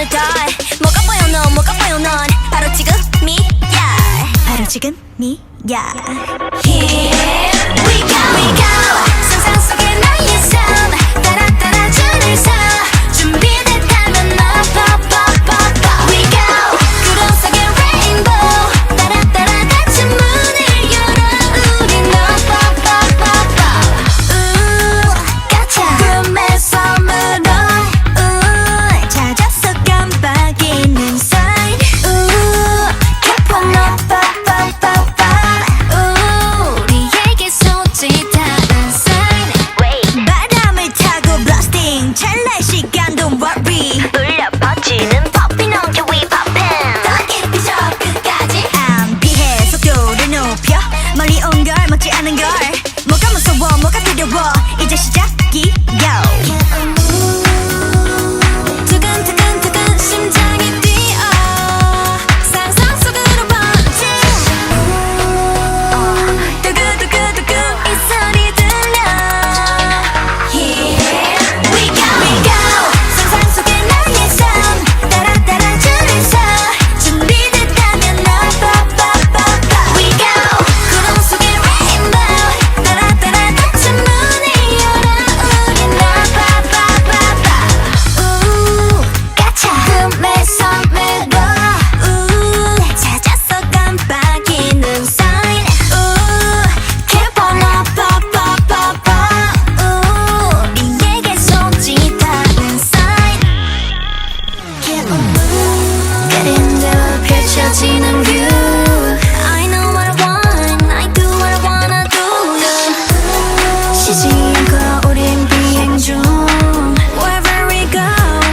어느 뭐가 보여 너 뭐가 보여 넌. 바로 지금 미야. 바로 지금 미야. Here we go, we go. 걸 뭐가 무서워 뭐가 두려워